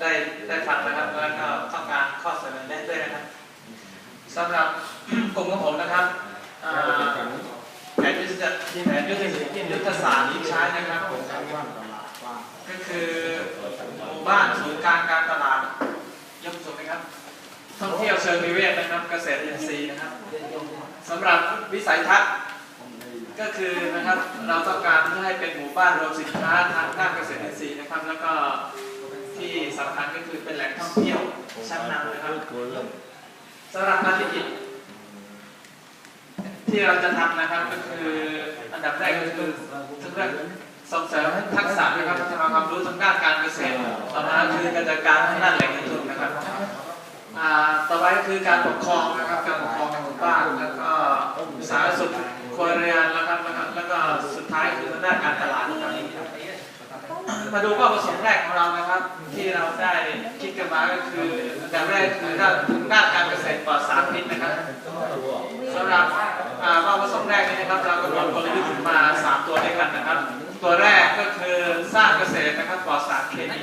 ได้ได้ฟังนะครับแล้วก็ต้องการข้อเสนอแนะด้วยนะครับสำหรับกลุ่มของผมนะครับแผนยุทธศาสตร์ที่แผนยุทธศาสตร์ยุทธศาสตร์ที่ใช้นะครับก็คือหมู่บ้านศูนย์กลางการตลาดยกสูงนะครับท่องเที่ยวเชิงนิเวศนะครับเกษตรอินทรีย์นะครับสำหรับวิสัยทัศน์ก็คือนะครับเราต้องการที่ให้เป็นหมู่บ้านรวมสินค้าทางด้านเกษตรอินทรีย์นะครับ แล้วก็ ที่สำคัญก็คือเป็นแหล่งท่องเที่ยวชั้นนำนะครับสำหรับภารกิจที่เราจะทำนะครับก็คืออันดับแรกก็คือเรื่องส่งเสริมทักษะนะครับพัฒนาความรู้ทางด้านการเกษตร ต่อมาคือการจัดการทางด้านแหล่งเงินทุนนะครับต่อไปคือการปกครองนะครับการปกครองในหมู่บ้านแล้วก็สาธารณสุขครัวเรือนนะครับแล้วก็แล้วก็สุดท้ายคือทางด้านการตลาด มาดูเป้าประสงค์แรกของเรานะครับ ที่เราได้คิดกันมาก็คืออันดับแรกคือด้านด้านการเกษตรปลอดสารพิษนะครับสำหรับอ่าเป้าประสงค์แรกนี้นะครับ เรากำหนดกลยุทธ์มาสามตัวด้วยกันนะครับ ตัวแรกก็คือสร้างเกษตรนะครับปลอดสารเคมี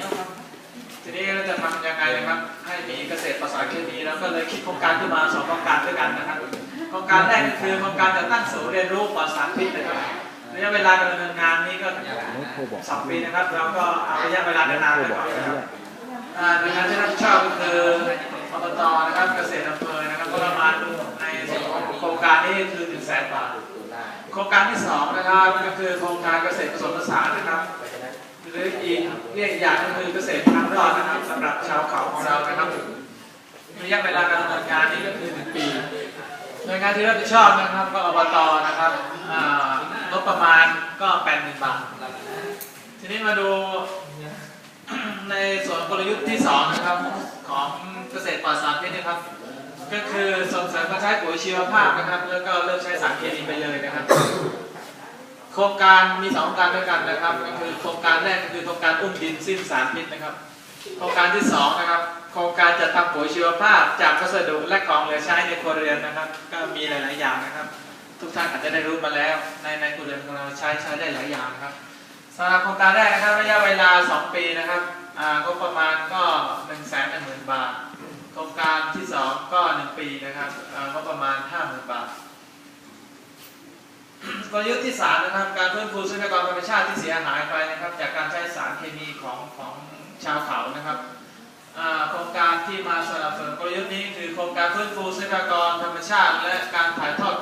ทีนี้เราจะทำยังไงนะครับ ให้มีเกษตรปลอดสารเคมีแล้วก็เลยคิดโครงการขึ้นมาสองโครงการด้วยกันนะครับโครงการแรกก็คือโครงการจัดตั้งศูนย์เรียนรู้ปลอดสารพิษนะครับ ระยะเวลาการดำเนินงานนี้ก็สองปีนะครับเราก็เอาระยะเวลานานๆไปนนะครับหน่วยงานที่รับผิดชอบก็คืออบตนะครับเกษตรอำเภอนะครับประมาณในส่วนของโครงการนี้คือหนึ่งแสนบาทโครงการที่สองนะครับก็คือโครงการเกษตรผสมผสานนะครับหรืออีกเรียกอย่างก็คือเกษตรทางรอดนะครับสำหรับชาวเขาของเรานะครับระยะเวลาการดำเนินงานนี้ก็คือหนึ่งปีหน่วยงานที่รับผิดชอบนะครับก็อบตนะครับอ่างบ ประมาณก็แปดหมื่นบาททีนี้มาดูในส่วนกลยุทธ์ที่สองนะครับของเกษตรปลอดสารพิษนะครับ ก็คือส่งเสริมการใช้ปุ๋ยชีวภาพนะครับ แล้วก็เลิกใช้สารเคมีไปเลยนะครับโครงการมีสองโครงการด้วยกันนะครับ ก็คือโครงการแรกก็คือโครงการอุ้มดินสิ้นสารพิษนะครับ โครงการที่สองนะครับโครงการจัดทำปุ๋ยชีวภาพจากวัสดุและของเหลือใช้ในครัวเรือนนะครับ ก็มีหลาย ๆ อย่างนะครับ ทุกท่านอาจจะได้รู้มาแล้ว ในในครัวเรือนของเราใช้ใช้ได้หลายอย่างครับสำหรับโครงการแรกนะครับระยะเวลา 2 ปีนะครับอ่าก็ประมาณก็1นึ่งแสนหนึ่งหมื่นบาท โครงการที่ 2 ก็ 1 ปีนะครับอ่าก็ประมาณ 5 0,000 บาทกลยุทธ์ที่สามนะครับ การฟื้นฟูทรัพยากรธรรมชาติที่เสียหายไปนะครับ จากการใช้สารเคมีของของชาวเขานะครับอ่าโครงการที่มาสนับสนุนกลยุทธ์นี้คือโครงการฟื้นฟูทรัพยากรธรรมชาติ และการถ่ายทอด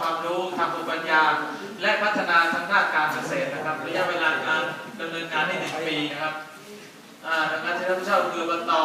าและพัฒนาทางด้านการเกษตรนะครับ ระยะเวลาการดำเนินงานได้หนึ่งปีนะครับดังนั้นที่ท่านผู้ชมคือบรรทอ